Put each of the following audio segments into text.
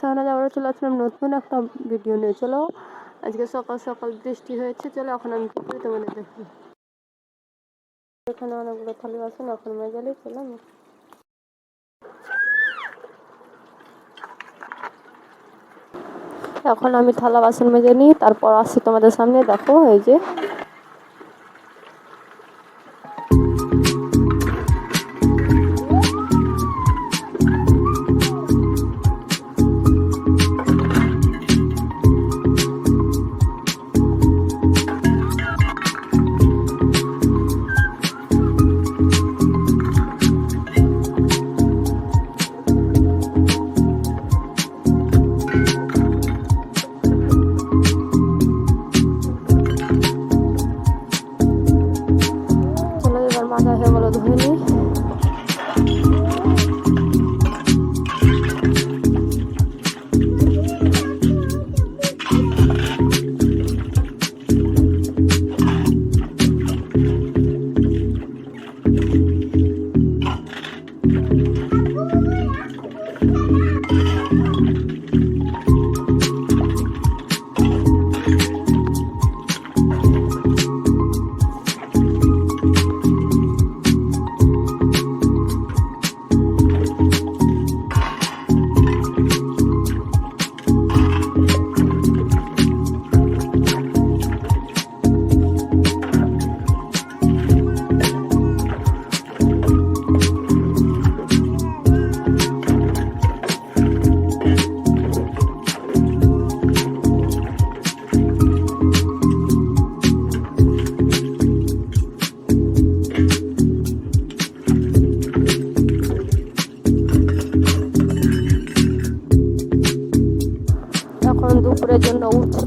চলে আসলাম নতুন একটা ভিডিও নিয়ে। চলো, আজকে সকাল সকাল বৃষ্টি হয়েছে, চলো এখন আমি কি করি তোমাদের দেখি। এখানে অনেকগুলো থালি বাসন, এখন মেজালি চলো আমি। এখন আমি থালা বাসন মেজে নিই, তারপর আসছি তোমাদের সামনে, দেখো এই যে।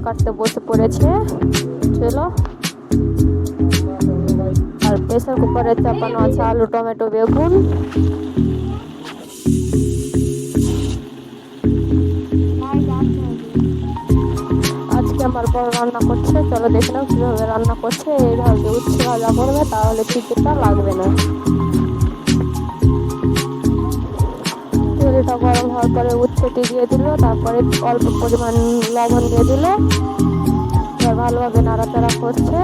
কাটতে বসে পড়েছে। চলো। আর প্রেসার কুকারে চাপানো আছে আলু, টমেটো, বেগুন। আজকে আমার বড় রান্না করছে। চলো দেখে নাও কীভাবে রান্না করছে। এইভাবে উচ্ছে ভাজা করবে, তাহলে চিকেনটা লাগবে না। তেলটা গরম হওয়ার পরে উচ্ছেটি দিয়ে দিল, তারপরে অল্প পরিমাণ লবণ দিয়ে দিল। ভালোভাবে নাড়াচাড়া করছে।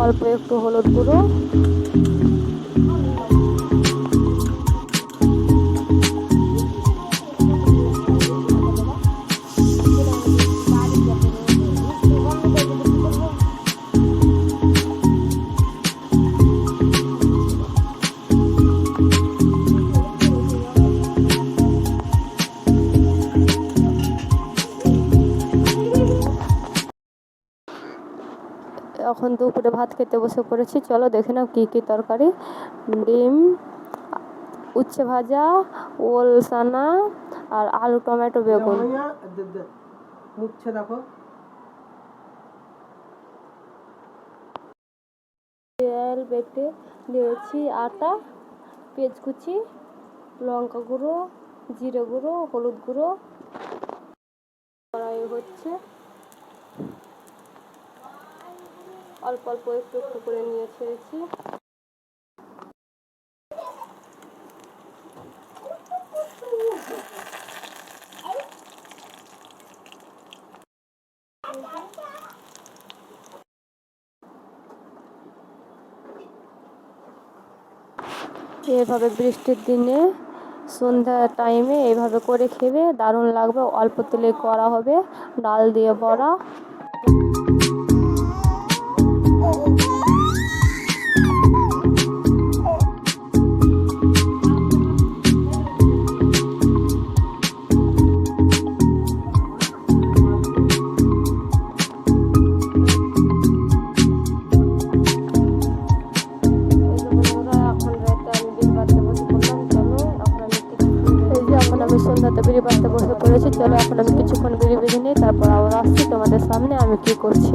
অল্প একটু হলুদ গুঁড়ো এখন দুপুরে ভাত খেতে বসে পড়েছি। চলো দেখে নাও কী কী তরকারি। ডিম উচ্ছে ভাজা ওল সানা আর আলু টমেটো বেগুন। দেখো। তেল বেটে দিয়েছি আটা পেঁয়াজ কুচি লঙ্কা গুঁড়ো জিরে গুঁড়ো হলুদ গুঁড়ো। কড়াই হচ্ছে। অল্প অল্প একটু একটু করে নিয়ে ছেড়েছি। এভাবে বৃষ্টির দিনে সন্ধ্যা টাইমে এভাবে করে খেবে, দারুণ লাগবে। অল্প তেলে করা হবে, ডাল দিয়ে বড়া। চলো এখন আমি কিছুক্ষণ বিড়ি বেঁধে নিই, তারপর আবার আসছি তোমাদের সামনে, আমি কি করছি?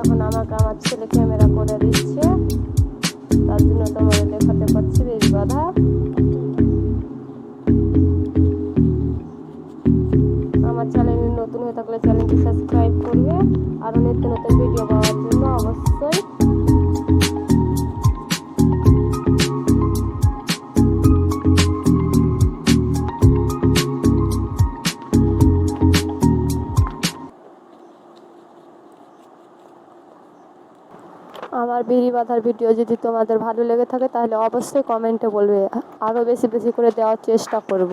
এখন আমাকে আমার ছেলে ক্যামেরা করে দিচ্ছে, তার জন্য তোমাদের দেখাতে পারছি বেশ বাঁধা। আমার বিড়ি বাঁধার ভিডিও যদি তোমাদের ভালো লেগে থাকে, তাহলে অবশ্যই কমেন্টে বলবে। আরও বেশি বেশি করে দেওয়ার চেষ্টা করব।